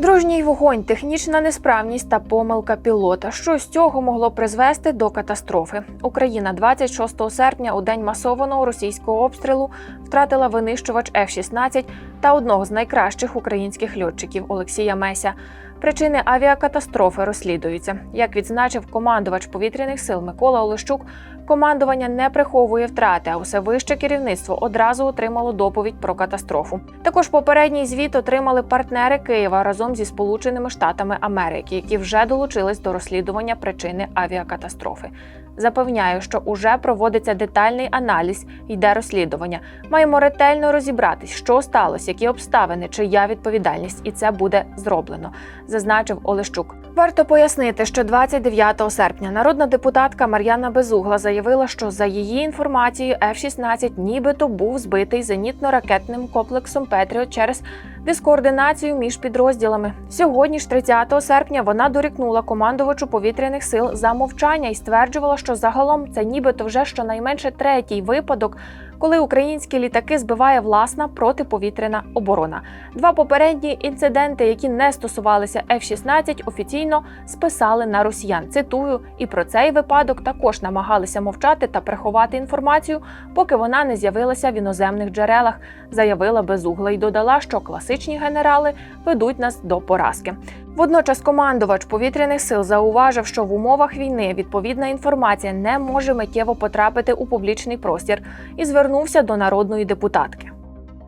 Дружній вогонь, технічна несправність та помилка пілота. Що з цього могло призвести до катастрофи? Україна 26 серпня, у день масованого російського обстрілу, втратила винищувач F-16 та одного з найкращих українських льотчиків Олексія Меся. Причини авіакатастрофи розслідуються. Як відзначив командувач повітряних сил Микола Олещук, командування не приховує втрати, а усе вище керівництво одразу отримало доповідь про катастрофу. Також попередній звіт отримали партнери Києва разом зі Сполученими Штатами Америки, які вже долучились до розслідування причини авіакатастрофи. Запевняю, що уже проводиться детальний аналіз, йде розслідування. Маємо ретельно розібратись, що сталося, які обставини, чия відповідальність, і це буде зроблено, зазначив Олещук. Варто пояснити, що 29 серпня народна депутатка Мар'яна Безугла заявила, що за її інформацією F-16 нібито був збитий зенітно-ракетним комплексом Петріот через дискоординацію між підрозділами. Сьогодні ж, 30 серпня, вона дорікнула командувачу повітряних сил за мовчання і стверджувала, що загалом це нібито вже щонайменше третій випадок, коли українські літаки збиває власна протиповітряна оборона. Два попередні інциденти, які не стосувалися F-16, офіційно списали на росіян. Цитую, і про цей випадок також намагалися мовчати та приховати інформацію, поки вона не з'явилася в іноземних джерелах, заявила безугла і додала, що класичні генерали ведуть нас до поразки. Водночас командувач повітряних сил зауважив, що в умовах війни відповідна інформація не може миттєво потрапити у публічний простір і звернувся до народної депутатки.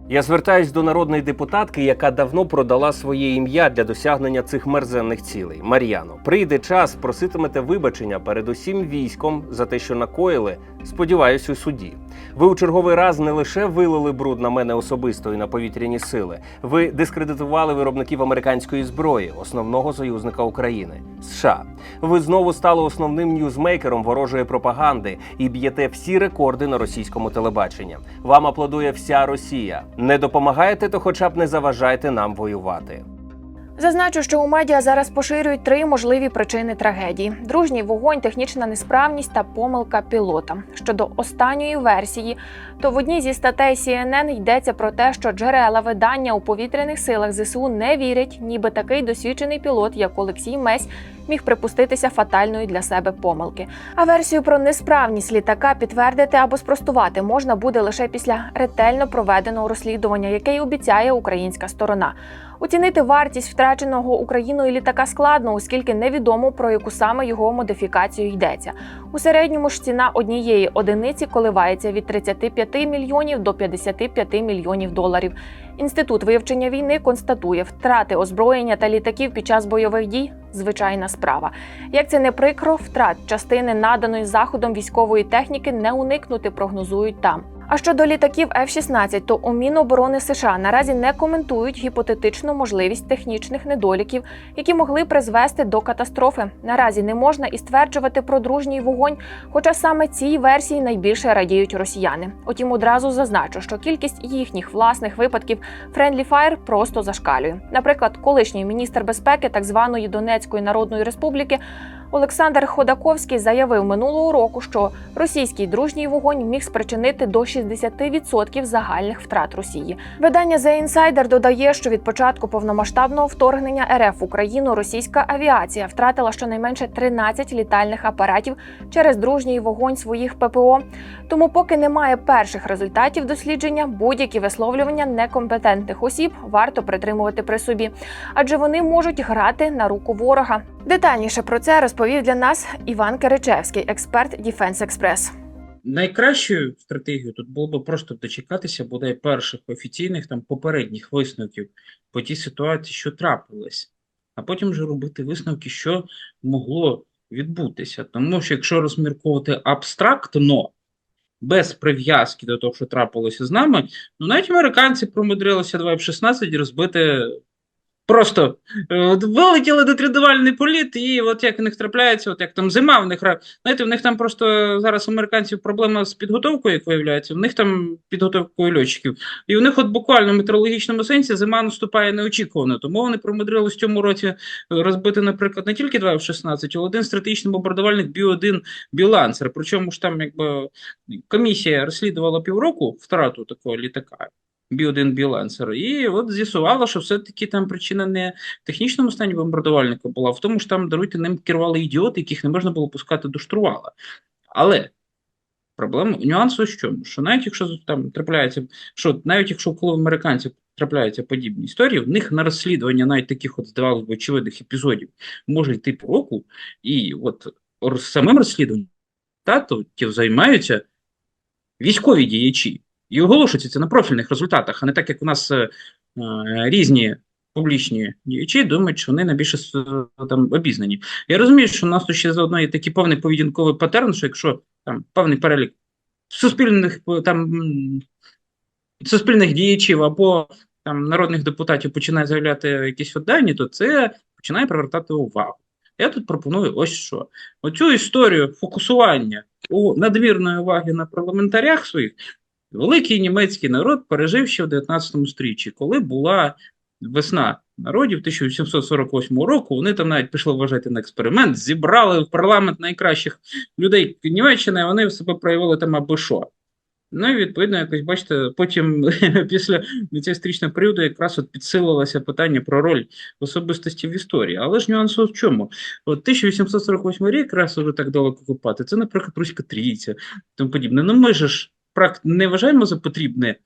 Я звертаюсь до народної депутатки, яка давно продала своє ім'я для досягнення цих мерзенних цілей. Мар'яно, прийде час, проситимете вибачення перед усім військом за те, що накоїли. Сподіваюсь, у суді. Ви у черговий раз не лише вилили бруд на мене особисто і на повітряні сили. Ви дискредитували виробників американської зброї, основного союзника України США. Ви знову стали основним ньюзмейкером ворожої пропаганди і б'єте всі рекорди на російському телебаченні. Вам аплодує вся Росія. Не допомагаєте, то хоча б не заважайте нам воювати. Зазначу, що у медіа зараз поширюють три можливі причини трагедії: дружній вогонь, технічна несправність та помилка пілота. Щодо останньої версії, то в одній зі статей CNN йдеться про те, що джерела видання у повітряних силах ЗСУ не вірять, ніби такий досвідчений пілот, як Олексій Месь, міг припуститися фатальної для себе помилки. А версію про несправність літака підтвердити або спростувати можна буде лише після ретельно проведеного розслідування, яке й обіцяє українська сторона. Оцінити вартість втраченого Україною літака складно, оскільки невідомо про яку саме його модифікацію йдеться. У середньому ж ціна однієї одиниці коливається від 35 мільйонів до 55 мільйонів доларів. Інститут вивчення війни констатує, втрати озброєння та літаків під час бойових дій звичайна справа. Як це не прикро, втрат частини наданої заходом військової техніки не уникнути, прогнозують там. А щодо літаків F-16, то у Міноборони США наразі не коментують гіпотетичну можливість технічних недоліків, які могли призвести до катастрофи. Наразі не можна і стверджувати про дружній вогонь, хоча саме цій версії найбільше радіють росіяни. Утім, одразу зазначу, що кількість їхніх власних випадків Friendly Fire просто зашкалює. Наприклад, колишній міністр безпеки так званої Донецької Народної Республіки Олександр Ходаковський заявив минулого року, що російський дружній вогонь міг спричинити до 60% загальних втрат Росії. Видання The Insider додає, що від початку повномасштабного вторгнення РФ Україну російська авіація втратила щонайменше 13 літальних апаратів через дружній вогонь своїх ППО. Тому, поки немає перших результатів дослідження, будь-які висловлювання некомпетентних осіб варто притримувати при собі, адже вони можуть грати на руку ворога. Детальніше про це розповів для нас Іван Киричевський, експерт Defense Express. Найкращою стратегією тут було б просто дочекатися бодай перших офіційних там попередніх висновків по тій ситуації, що трапилось, а потім вже робити висновки, що могло відбутися. Тому що якщо розмірковувати абстрактно, без прив'язки до того, що трапилося з нами, ну навіть американці промудрилися 2 F-16 розбити. Просто е, от вилетіли до тренувальний політ, і от як в них трапляється, от як там зима, в них знаєте, в них там просто зараз американців проблема з підготовкою, як виявляється, в них там підготовкою льотчиків. І у них, от буквально в метеорологічному сенсі, зима наступає неочікувано. Тому вони промудрились в цьому році е, розбити, наприклад, не тільки 2 F-16, а один стратегічний бомбардувальник Бі-1 Білансер. Причому ж там якби комісія розслідувала півроку втрату такого літака. Бі-1 білансер. І от з'ясувало, що все-таки там причина не в технічному стані бомбардувальника була, а в тому, що там даруйте ним керували ідіоти, яких не можна було пускати до штурвала. Але проблема нюанс в чому, що навіть якщо там трапляється, що навіть якщо коли американців трапляються подібні історії, в них на розслідування навіть таких от здавалося б очевидних епізодів може йти по року, і от самим розслідуванням татів займаються військові діячі. І оголошується це на профільних результатах, а не так, як у нас е, е, різні публічні діячі думають, що вони найбільше там обізнані. Я розумію, що у нас тут ще заодно є такий певний поведінковий паттерн, що якщо там певний перелік суспільних е, там суспільних діячів або там народних депутатів починає заявляти якісь дані, то це починає привертати увагу. Я тут пропоную ось що. Оцю історію фокусування у надмірної уваги на парламентарях своїх великий німецький народ пережив ще в 19 сторіччі, коли була весна народів 1848 року. Вони там навіть пішли вважати на експеримент, зібрали в парламент найкращих людей Німеччини, вони в себе проявили там аби що. Ну і відповідно, якось бачите, потім після цього історичного періоду якраз от підсилилося питання про роль особистості в історії. Але ж нюанс в чому? От 1848 рік, якраз уже так далеко копати, це, наприклад, Руська Трійця, тому подібне. Ну ми ж не вважаємо за потрібне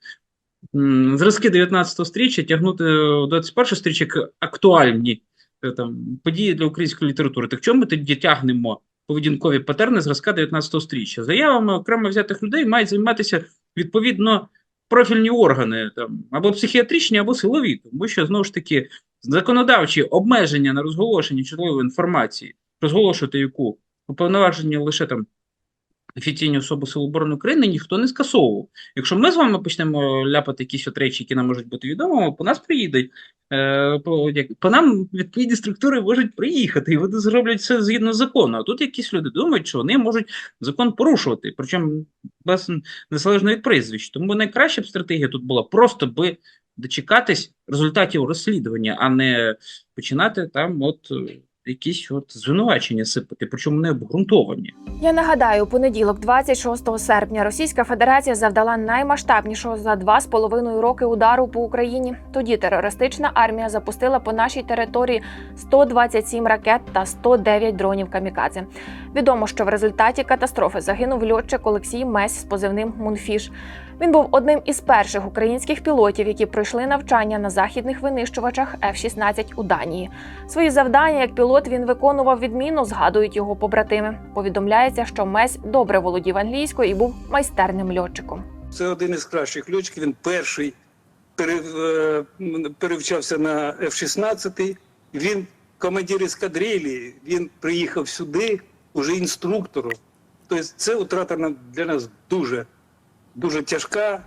зразки 19 стріччя тягнути до 21 стріччя як актуальні е, там, події для української літератури. Так чому ми тоді тягнемо поведінкові патерни зразка 19-го стріччя? Заявами окремо взятих людей мають займатися відповідно профільні органи там, або психіатричні, або силові, тому що знову ж таки законодавчі обмеження на розголошення чутливої інформації, розголошувати яку уповноважені лише там офіційні особи Сил оборони України ніхто не скасовував. Якщо ми з вами почнемо ляпати якісь от речі, які нам можуть бути відомими, по нас приїдуть. Е, по, як, по нам відповідні структури можуть приїхати, і вони зроблять все згідно закону. А тут якісь люди думають, що вони можуть закон порушувати, причому без незалежно від прізвищ. Тому найкраща б стратегія тут була просто би дочекатись результатів розслідування, а не починати там от якісь от звинувачення сипати, причому не обґрунтовані. Я нагадаю, у понеділок, 26 серпня, Російська Федерація завдала наймасштабнішого за два з половиною роки удару по Україні. Тоді терористична армія запустила по нашій території 127 ракет та 109 дронів камікадзе. Відомо, що в результаті катастрофи загинув льотчик Олексій Месь з позивним Мунфіш. Він був одним із перших українських пілотів, які пройшли навчання на західних винищувачах F-16 у Данії. Свої завдання як пілот він виконував відмінно, згадують його побратими. Повідомляється, що Месь добре володів англійською і був майстерним льотчиком. Це один із кращих льотчиків. Він перший е, перевчався на F-16. Він командир ескадрилі, він приїхав сюди уже інструктором. Тобто це втрата для нас дуже, дуже тяжка.